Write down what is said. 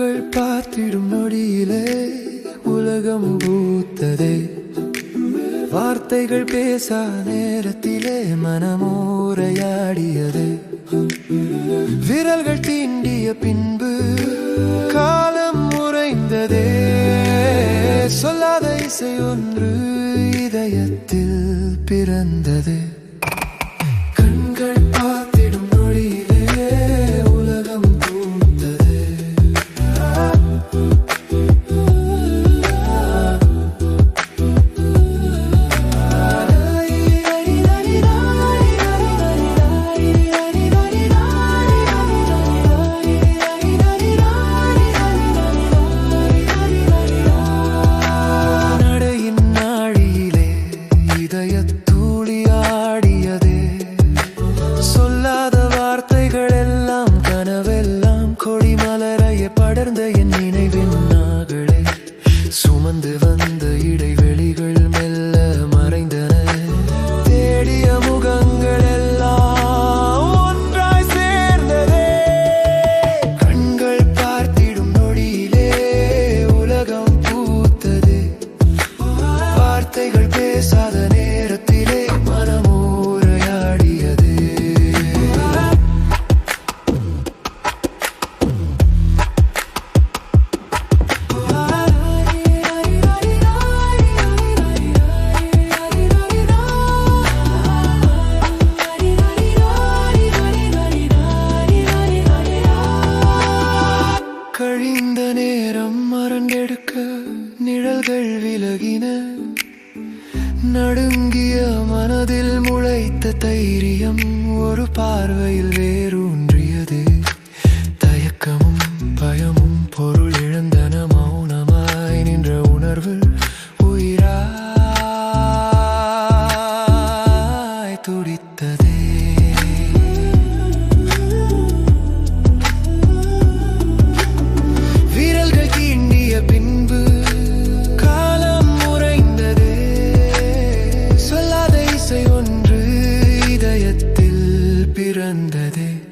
கண்கள் பார்த்திடும் நொடியிலே உலகம் பூத்ததே. வார்த்தைகள் பேசா நேரத்திலே மனமோரையாடியது. விரல்கள் தீண்டிய பின்பு காலம் உறைந்ததே. சொல்லாத இசை ஒன்று இதயத்தில் பிறந்தது. தூளியாடியதே சொல்லாத வார்த்தைகள் எல்லாம் கனவெல்லாம் கொடி மலரைய படர்ந்த என் நினைவின் நாகளே சுமந்து வந்த இடைவெளி நிழல்கள் விலகின. நடுங்கிய மனதில் முளைத்த தைரியம் ஒரு பார்வையில் வேரூன்றியது. தயக்கமும் பயமும் பொருள் இழந்தன மௌனமாய் நின்ற உணர்வு பிறந்ததே.